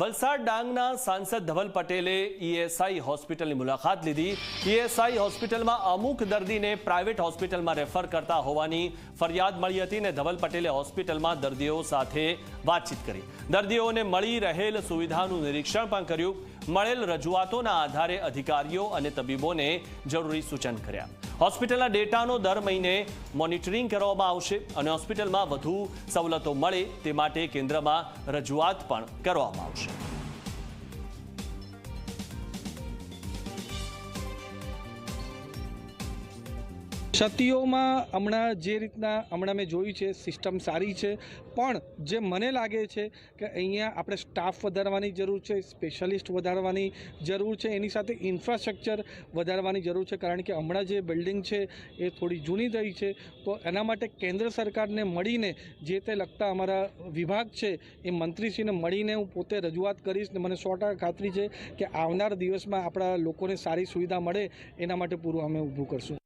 વલસાડ ડાંગના સાંસદ ધવલ પટેલે ઈએસઆઈ હોસ્પિટલની મુલાકાત લીધી. ઈએસઆઈ હોસ્પિટલમાં અમુક દર્દીને પ્રાઇવેટ હોસ્પિટલમાં રેફર કરતા હોવાની ફરિયાદ મળી હતી અને ધવલ પટેલે હોસ્પિટલમાં દર્દીઓ સાથે વાતચીત કરી. દર્દીઓને મળી રહેલ સુવિધાનું નિરીક્ષણ પણ કર્યું. મળેલ રજૂઆતોના આધારે અધિકારીઓ અને તબીબોને જરૂરી સૂચન કર્યા. હોસ્પિટલના ડેટાનો દર મહિને મોનિટરિંગ કરવામાં આવશે અને હોસ્પિટલમાં વધુ સવલતો મળે તે માટે કેન્દ્રમાં રજૂઆત પણ કરવામાં આવશે. ક્ષતિઓમાં હમણાં જે રીતના હમણાં મેં જોયું છે સિસ્ટમ સારી છે, પણ જે મને લાગે છે કે અહીંયા આપણે સ્ટાફ વધારવાની જરૂર છે સ્પેશિયાલિસ્ટ વધારવાની જરૂર છે, એની સાથે ઇન્ફ્રાસ્ટ્રક્ચર વધારવાની જરૂર છે. કારણ કે હમણાં જે બિલ્ડિંગ છે એ થોડી જૂની થઈ છે, તો એના માટે કેન્દ્ર સરકારને મળીને જે તે લગતા અમારા વિભાગ છે, એ મંત્રીશ્રીને મળીને હું પોતે રજૂઆત કરીશ ને મને સો ખાતરી છે કે આવનાર દિવસમાં આપણા લોકોને સારી સુવિધા મળે, એના માટે પૂરું અમે ઊભું કરશું.